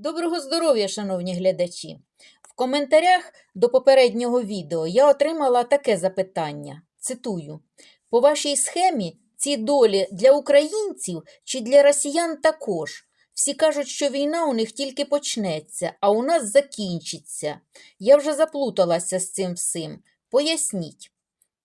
Доброго здоров'я, шановні глядачі! В коментарях до попереднього відео я отримала таке запитання. Цитую: По вашій схемі ці долі для українців чи для росіян також? Всі кажуть, що війна у них тільки почнеться, а у нас закінчиться. Я вже заплуталася з цим всім. Поясніть.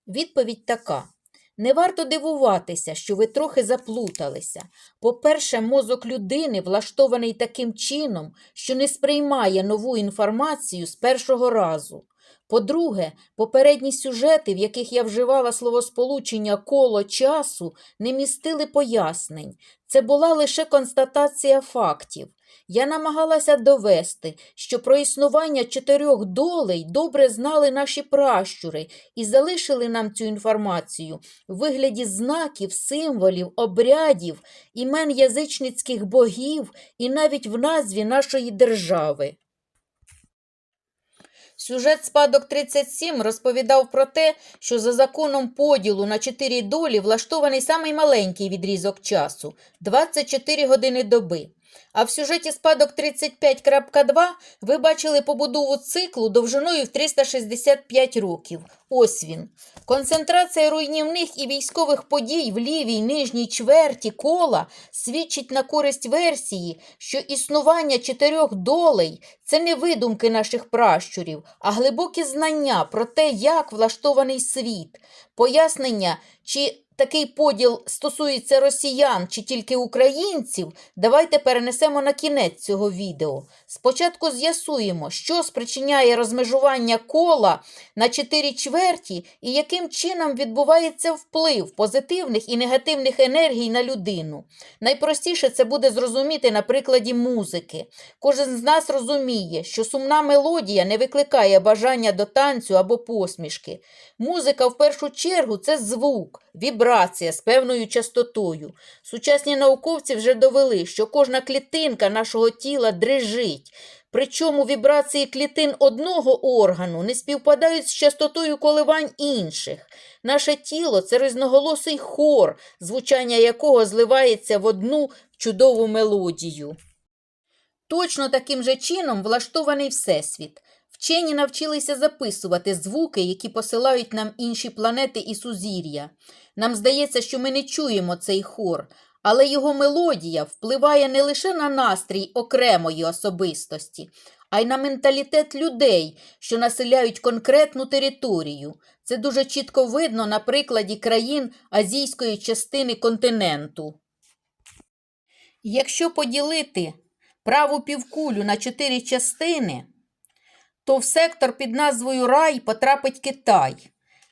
Відповідь така. Не варто дивуватися, що ви трохи заплуталися. По-перше, мозок людини влаштований таким чином, що не сприймає нову інформацію з першого разу. По-друге, попередні сюжети, в яких я вживала словосполучення коло часу, не містили пояснень. Це була лише констатація фактів. Я намагалася довести, що про існування чотирьох долей добре знали наші пращури і залишили нам цю інформацію в вигляді знаків, символів, обрядів, імен язичницьких богів і навіть в назві нашої держави. Сюжет «Спадок 37» розповідав про те, що за законом поділу на чотири долі влаштований самий маленький відрізок часу – 24 години доби. А в сюжеті «Спадок 35.2» ви бачили побудову циклу довжиною в 365 років. Ось він. Концентрація руйнівних і військових подій в лівій нижній чверті кола свідчить на користь версії, що існування чотирьох долей – це не видумки наших пращурів, а глибокі знання про те, як влаштований світ. Пояснення, чи такий поділ стосується росіян чи тільки українців, давайте перенесемо на кінець цього відео. Спочатку з'ясуємо, що спричиняє розмежування кола на чотири чверті і яким чином відбувається вплив позитивних і негативних енергій на людину. Найпростіше це буде зрозуміти на прикладі музики. Кожен з нас розуміє, що сумна мелодія не викликає бажання до танцю або посмішки. Музика в першу чергу це звук, вібрація з певною частотою. Сучасні науковці вже довели, що кожна клітинка нашого тіла дрижить. Причому вібрації клітин одного органу не співпадають з частотою коливань інших. Наше тіло це різноголосий хор, звучання якого зливається в одну чудову мелодію. Точно таким же чином влаштований Всесвіт. Вчені навчилися записувати звуки, які посилають нам інші планети і сузір'я. Нам здається, що ми не чуємо цей хор, але його мелодія впливає не лише на настрій окремої особистості, а й на менталітет людей, що населяють конкретну територію. Це дуже чітко видно на прикладі країн азійської частини континенту. Якщо поділити праву півкулю на чотири частини, то в сектор під назвою Рай потрапить Китай.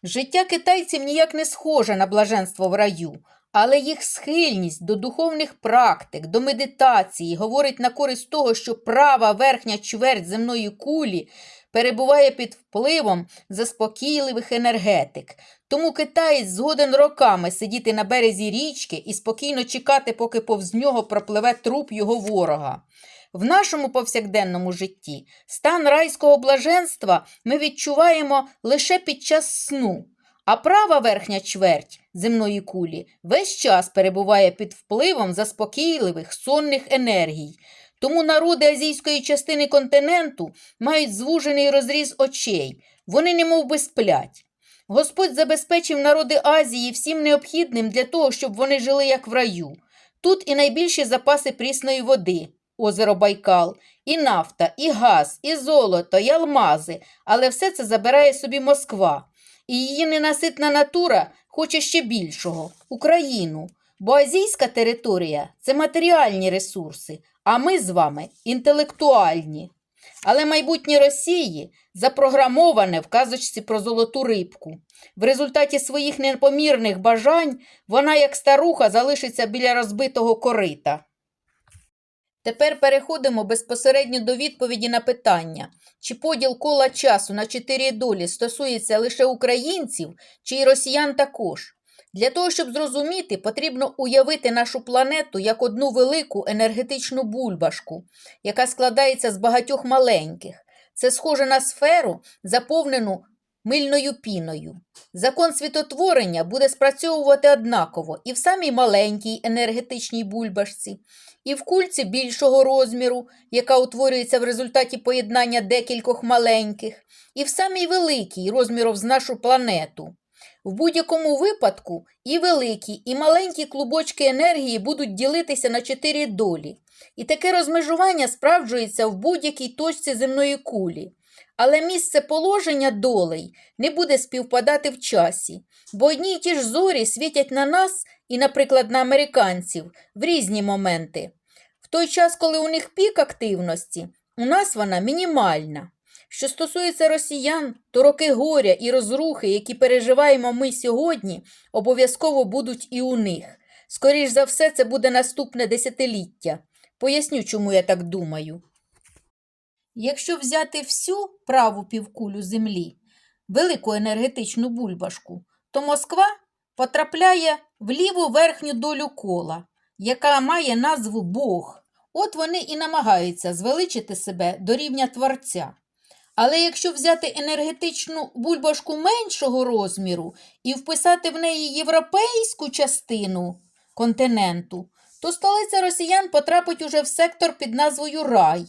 Життя китайців ніяк не схоже на блаженство в раю, але їх схильність до духовних практик, до медитації говорить на користь того, що права верхня чверть земної кулі перебуває під впливом заспокійливих енергетик. Тому китаєць згоден роками сидіти на березі річки і спокійно чекати, поки повз нього пропливе труп його ворога. В нашому повсякденному житті стан райського блаженства ми відчуваємо лише під час сну, а права верхня чверть земної кулі весь час перебуває під впливом заспокійливих сонних енергій. Тому народи азійської частини континенту мають звужений розріз очей, вони немов би сплять. Господь забезпечив народи Азії всім необхідним для того, щоб вони жили як в раю. Тут і найбільші запаси прісної води, озеро Байкал, і нафта, і газ, і золото, і алмази, але все це забирає собі Москва. І її ненаситна натура хоче ще більшого Україну. Бо азійська територія це матеріальні ресурси, а ми з вами інтелектуальні. Але майбутнє Росії запрограмоване в казочці про золоту рибку. В результаті своїх непомірних бажань вона, як старуха, залишиться біля розбитого корита. Тепер переходимо безпосередньо до відповіді на питання, чи поділ кола часу на чотири долі стосується лише українців, чи й росіян також. Для того, щоб зрозуміти, потрібно уявити нашу планету як одну велику енергетичну бульбашку, яка складається з багатьох маленьких. Це схоже на сферу, заповнену мильною піною. Закон світотворення буде спрацьовувати однаково і в самій маленькій енергетичній бульбашці, і в кульці більшого розміру, яка утворюється в результаті поєднання декількох маленьких, і в самій великій розміром з нашу планету. В будь-якому випадку і великі, і маленькі клубочки енергії будуть ділитися на чотири долі. І таке розмежування справджується в будь-якій точці земної кулі. Але місце положення долей не буде співпадати в часі, бо одні й ті ж зорі світять на нас і, наприклад, на американців в різні моменти. В той час, коли у них пік активності, у нас вона мінімальна. Що стосується росіян, то роки горя і розрухи, які переживаємо ми сьогодні, обов'язково будуть і у них. Скоріш за все, це буде наступне десятиліття. Поясню, чому я так думаю. Якщо взяти всю праву півкулю Землі, велику енергетичну бульбашку, то Москва потрапляє в ліву верхню долю кола, яка має назву Бог. От вони і намагаються звеличити себе до рівня Творця. Але якщо взяти енергетичну бульбашку меншого розміру і вписати в неї європейську частину континенту, то столиця росіян потрапить уже в сектор під назвою Рай.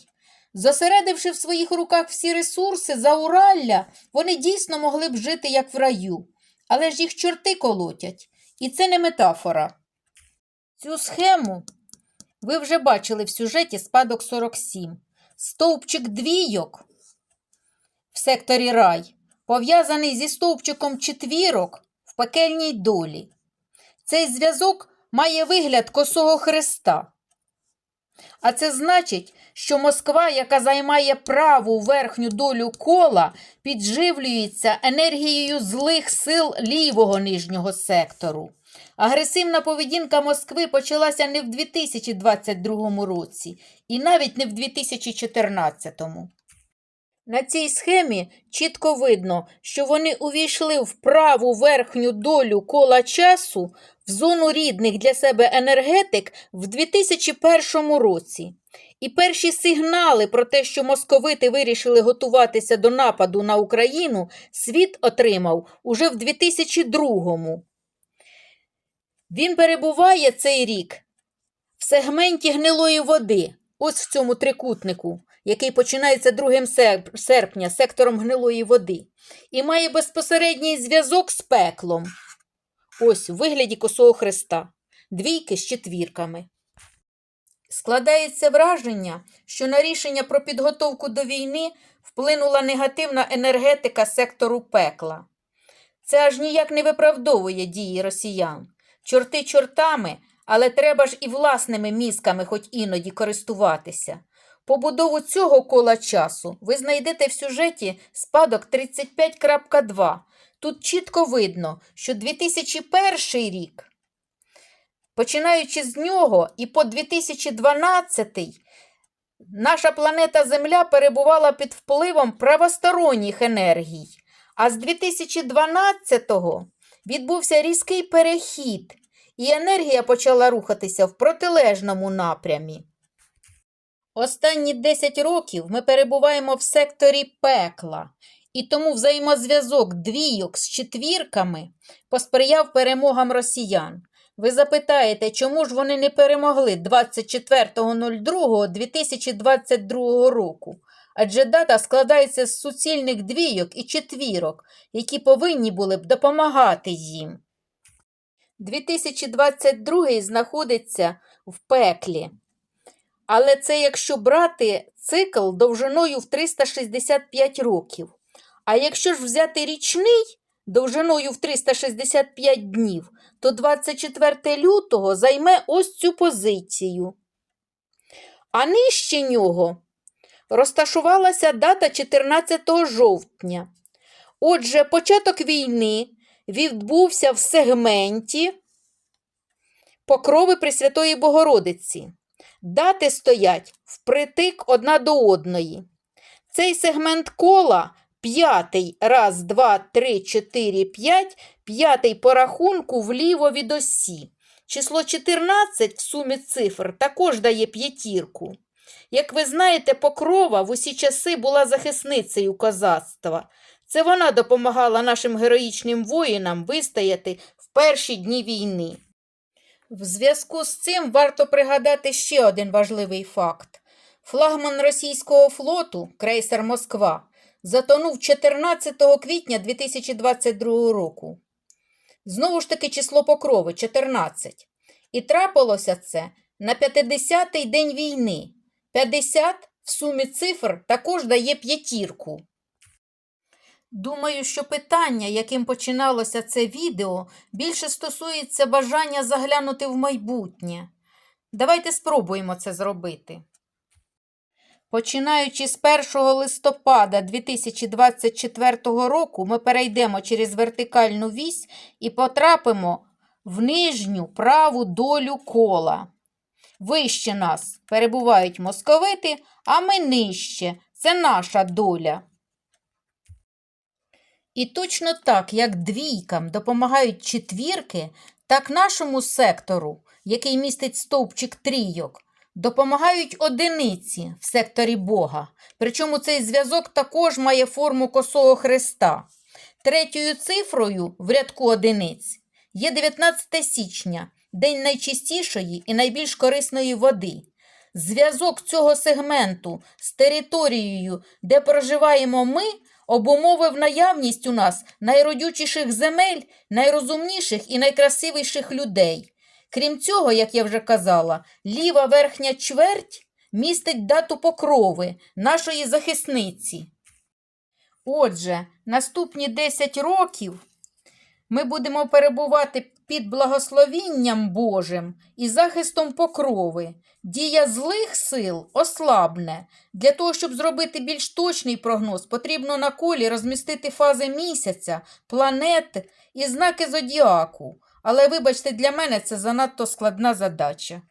Зосередивши в своїх руках всі ресурси за Уралля, вони дійсно могли б жити як в раю. Але ж їх чорти колотять. І це не метафора. Цю схему ви вже бачили в сюжеті спадок 47. Стовпчик двійок в секторі рай пов'язаний зі стовпчиком четвірок в пекельній долі. Цей зв'язок має вигляд косого хреста. А це значить, що Москва, яка займає праву верхню долю кола, підживлюється енергією злих сил лівого нижнього сектору. Агресивна поведінка Москви почалася не в 2022 році і навіть не в 2014. На цій схемі чітко видно, що вони увійшли в праву верхню долю кола часу в зону рідних для себе енергетик в 2001 році. І перші сигнали про те, що московити вирішили готуватися до нападу на Україну, світ отримав уже в 2002-му. Він перебуває цей рік в сегменті гнилої води, ось в цьому трикутнику, який починається 2 серпня сектором гнилої води, і має безпосередній зв'язок з пеклом. Ось у вигляді косого хреста, двійки з четвірками. Складається враження, що на рішення про підготовку до війни вплинула негативна енергетика сектору пекла. Це аж ніяк не виправдовує дії росіян. Чорти чортами, але треба ж і власними мізками хоч іноді користуватися. Побудову цього кола часу ви знайдете в сюжеті спадок 35.2. Тут чітко видно, що 2001 рік, починаючи з нього і по 2012, наша планета Земля перебувала під впливом правосторонніх енергій. А з 2012-го відбувся різкий перехід, і енергія почала рухатися в протилежному напрямі. Останні 10 років ми перебуваємо в секторі пекла, і тому взаємозв'язок двійок з четвірками посприяв перемогам росіян. Ви запитаєте, чому ж вони не перемогли 24.02.2022 року? Адже дата складається з суцільних двійок і четвірок, які повинні були б допомагати їм. 2022 знаходиться в пеклі. Але це якщо брати цикл довжиною в 365 років. А якщо ж взяти річний довжиною в 365 днів, то 24 лютого займе ось цю позицію. А нижче нього розташувалася дата 14 жовтня. Отже, початок війни відбувся в сегменті покрови Пресвятої Богородиці. Дати стоять впритик одна до одної. Цей сегмент кола п'ятий, раз, два, три, чотири, п'ять, п'ятий по рахунку вліво від осі. Число 14 в сумі цифр також дає п'ятірку. Як ви знаєте, покрова в усі часи була захисницею козацтва. Це вона допомагала нашим героїчним воїнам вистояти в перші дні війни. В зв'язку з цим варто пригадати ще один важливий факт. Флагман російського флоту, крейсер Москва, затонув 14 квітня 2022 року. Знову ж таки число покрови 14. І трапилося це на 50-й день війни. 50 в сумі цифр також дає п'ятірку. Думаю, що питання, яким починалося це відео, більше стосується бажання заглянути в майбутнє. Давайте спробуємо це зробити. Починаючи з 1 листопада 2024 року, ми перейдемо через вертикальну вісь і потрапимо в нижню праву долю кола. Вище нас перебувають московити, а ми нижче. Це наша доля. І точно так, як двійкам допомагають четвірки, так нашому сектору, який містить стовпчик трійок, допомагають одиниці в секторі Бога. Причому цей зв'язок також має форму косого хреста. Третьою цифрою в рядку одиниць є 19 січня, день найчистішої і найбільш корисної води. Зв'язок цього сегменту з територією, де проживаємо ми, обумовив наявність у нас найродючіших земель, найрозумніших і найкрасивіших людей. Крім цього, як я вже казала, ліва верхня чверть містить дату покрови нашої захисниці. Отже, наступні 10 років ми будемо перебувати під благословінням Божим і захистом покрови. Дія злих сил ослабне. Для того, щоб зробити більш точний прогноз, потрібно на колі розмістити фази місяця, планет і знаки зодіаку. Але, вибачте, для мене це занадто складна задача.